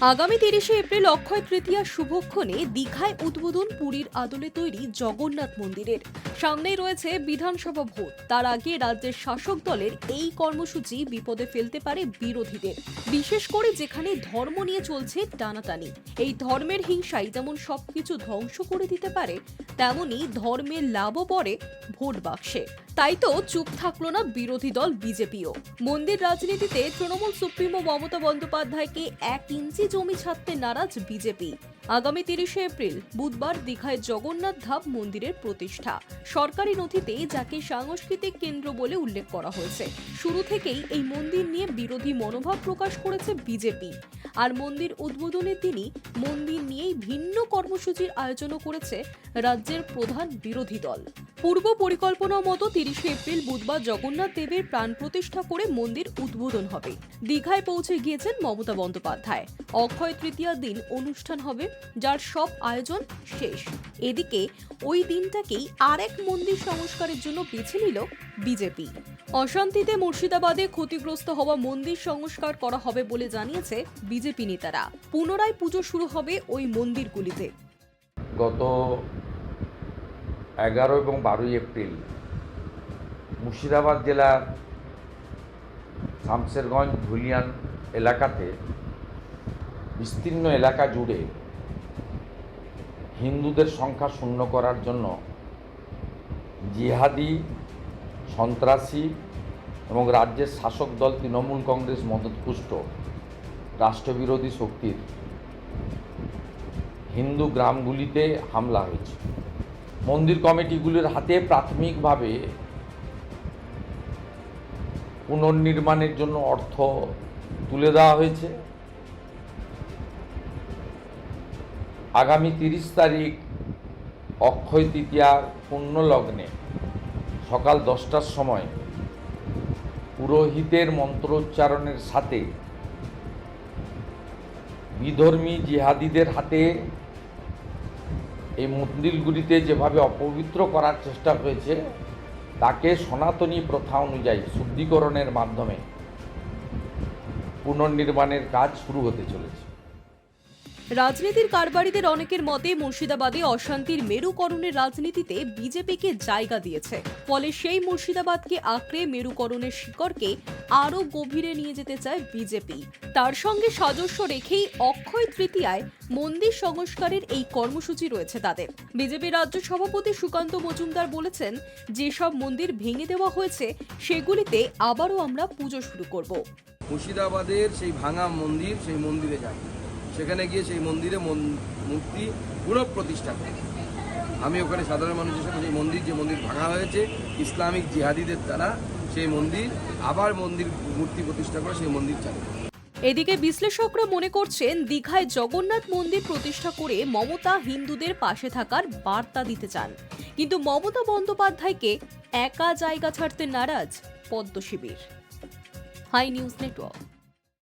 আগামী তিরিশে এপ্রিল অক্ষয় তৃতীয়া শুভক্ষণে দীঘায় উদ্বোধন পুরীর আদলে তৈরি জগন্নাথ মন্দিরের। সামনেই রয়েছে বিধানসভা ভোট। তার আগে রাজ্যের শাসক দলের এই কর্মসূচি বিপদে ফেলতে পারে বিরোধীদের। বিশেষ করে যেখানে ধর্ম নিয়ে চলছে টানাটানি। এই ধর্মের হিংসাই যেমন সবকিছু ধ্বংস করে দিতে পারে, তেমনি ধর্মের লাভও পড়ে ভোট বাক্সে। তাই তো চুপ থাকল না বিরোধী দল বিজেপিও। মন্দির রাজনীতিতে তৃণমূল সুপ্রিমো মমতা বন্দ্যোপাধ্যায়কে এক ইঞ্চি জমি ছাড়তে নারাজ বিজেপি। আগামী তিরিশে এপ্রিল বুধবার দীঘায় জগন্নাথ ধাপ মন্দিরের প্রতিষ্ঠা। সরকারি নথিতে যাকে সাংস্কৃতিক কেন্দ্র বলে উল্লেখ করা হয়েছে, শুরু থেকেই এই মন্দির নিয়ে বিরোধী মনোভাব প্রকাশ করেছে বিজেপি। আর মন্দির উদ্বোধনে তিনি মন্দির নিয়েই ভিন্ন কর্মসূচির আয়োজনও করেছে রাজ্যের প্রধান বিরোধী দল। পূর্ব পরিকল্পনা মতো তিরিশে এপ্রিল বুধবার জগন্নাথ দেবের প্রাণ প্রতিষ্ঠা করে মন্দির উদ্বোধন হবে। দীঘায় পৌঁছে গিয়েছেন মমতা বন্দ্যোপাধ্যায়। অক্ষয় তৃতীয়ার দিন অনুষ্ঠান হবে, যার সব আয়োজন শেষ। এদিকে, ওই দিনটাকেই আরেক মন্দির সংস্কারের জন্য বেছে নিল বিজেপি। অশান্তিতে মুর্শিদাবাদে ক্ষতিগ্রস্ত হওয়া মন্দির সংস্কার করা হবে বলে জানিয়েছে বিজেপি নেতারা। পুনরায় পুজো শুরু হবে ওই মন্দিরগুলিতে। গত এগারো এবং বারোই এপ্রিল। মুর্শিদাবাদ জেলার শামসেরগঞ্জ ধুলিয়ান এলাকাতে বিস্তীর্ণ এলাকা জুড়ে হিন্দুদের সংখ্যা শূন্য করার জন্য জিহাদি, সন্ত্রাসী এবং রাজ্যের শাসক দল তৃণমূল কংগ্রেস মদতপুষ্ট রাষ্ট্রবিরোধী শক্তির হিন্দু গ্রামগুলিতে হামলা হয়েছে। মন্দির কমিটিগুলির হাতে প্রাথমিকভাবে পুনর্নির্মাণের জন্য অর্থ তুলে দেওয়া হয়েছে। আগামী তিরিশ তারিখ অক্ষয় তৃতীয়ার পুণ্যলগ্নে সকাল দশটার সময় পুরোহিতের মন্ত্রোচ্চারণের সাথে বিধর্মী জিহাদিদের হাতে এই মন্দিরগুলিতে যেভাবে অপবিত্র করার চেষ্টা হয়েছে, তাকে সনাতনী প্রথা অনুযায়ী শুদ্ধিকরণের মাধ্যমে পুনর্নির্মাণের কাজ শুরু হতে চলেছে। রাজনীতির কারবারিদের অনেকের মতে মুর্শিদাবাদে অশান্তির মেরুকরণের রাজনীতিতে বিজেপিকে জায়গা দিয়েছে। ফলে সেই মুর্শিদাবাদকে আঁকড়ে মেরুকরণের শিকড়কে আরও গভীরে নিয়ে যেতে চায় বিজেপি। তার সঙ্গে সাজস্য রেখেই অক্ষয় তৃতীয়ায় মন্দির সংস্কারের এই কর্মসূচি রয়েছে তাদের। বিজেপি রাজ্য সভাপতি সুকান্ত মজুমদার বলেছেন, যেসব মন্দির ভেঙে দেওয়া হয়েছে, সেগুলিতে আবারও আমরা পুজো শুরু করব। মুর্শিদাবাদের সেই ভাঙা মন্দির, সেই মন্দিরে যাই। সেখানে গিয়ে সেই মন্দিরে মন- মূর্তি পুনঃপ্রতিষ্ঠা করি। আমি ওখানে সাধারণ মানুষের সাথে সেই মন্দির, যে মন্দির ভাঙা হয়েছে, ইসলামিক জিহাদিদের দ্বারা সেই মন্দির, আবার মন্দির মূর্তি প্রতিষ্ঠা করে সেই মন্দির চালু। এদিকে বিশ্লেষকরা মনে করছেন, দীঘায় জগন্নাথ মন্দির প্রতিষ্ঠা করে মমতা হিন্দুদের পাশে থাকার বার্তা দিতে চান। কিন্তু মমতা বন্দ্যোপাধ্যায়কে একা জায়গা ছাড়তে নারাজ পদ্ম শিবির হাই নিউজ নেটওয়ার্ক।